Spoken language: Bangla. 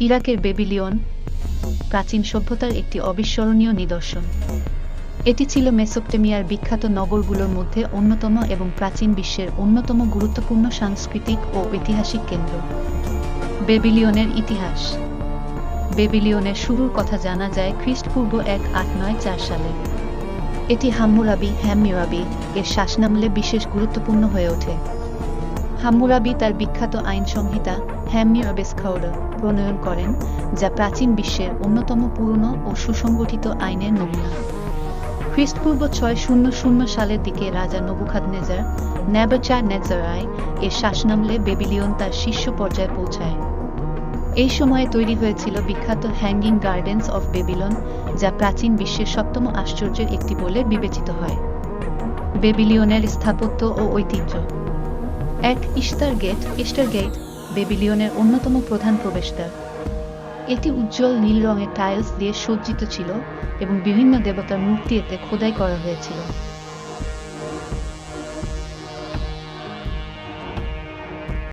ইরাকের বেবিলিয়ন প্রাচীন সভ্যতার একটি অবিস্মরণীয় নিদর্শন। এটি ছিল মেসোপটেমিয়ার বিখ্যাত নগরগুলোর মধ্যে অন্যতম এবং প্রাচীন বিশ্বের অন্যতম গুরুত্বপূর্ণ সাংস্কৃতিক ও ঐতিহাসিক কেন্দ্র। বেবিলিয়নের ইতিহাস। বেবিলিয়নের শুরুর কথা জানা যায় খ্রিস্টপূর্ব এক আট নয় চার সালে। এটি হাম্মুরাবি হ্যামিরাবি এর শাসনামলে বিশেষ গুরুত্বপূর্ণ হয়ে ওঠে। হাম্মুরাবি তার বিখ্যাত আইন সংহিতা হ্যামিরাবেসখাউরা প্রণয়ন করেন, যা প্রাচীন বিশ্বের অন্যতম পুরনো ও সুসংগঠিত আইনের নমুনা। খ্রিস্টপূর্ব ছয় শূন্য শূন্য সালের দিকে রাজা নবুখাদনেজার নেবাচা নেজারায় এর শাসনামলে বেবিলিয়ন তার শীর্ষ পর্যায়ে পৌঁছায়। এই সময়ে তৈরি হয়েছিল বিখ্যাত হ্যাঙ্গিং গার্ডেন্স অফ বেবিলন, যা প্রাচীন বিশ্বের সপ্তম আশ্চর্যের একটি বলে বিবেচিত হয়। বেবিলিয়নের স্থাপত্য ও ঐতিহ্য এক ইস্তার গেট ইস্টার গেট বেবিলিয়নের অন্যতম প্রধান প্রবেশদ্বার। এটি উজ্জ্বল নীল রঙের টাইলস দিয়ে সজ্জিত ছিল এবং বিভিন্ন দেবতার মূর্তি এতে খোদাই করা হয়েছিল।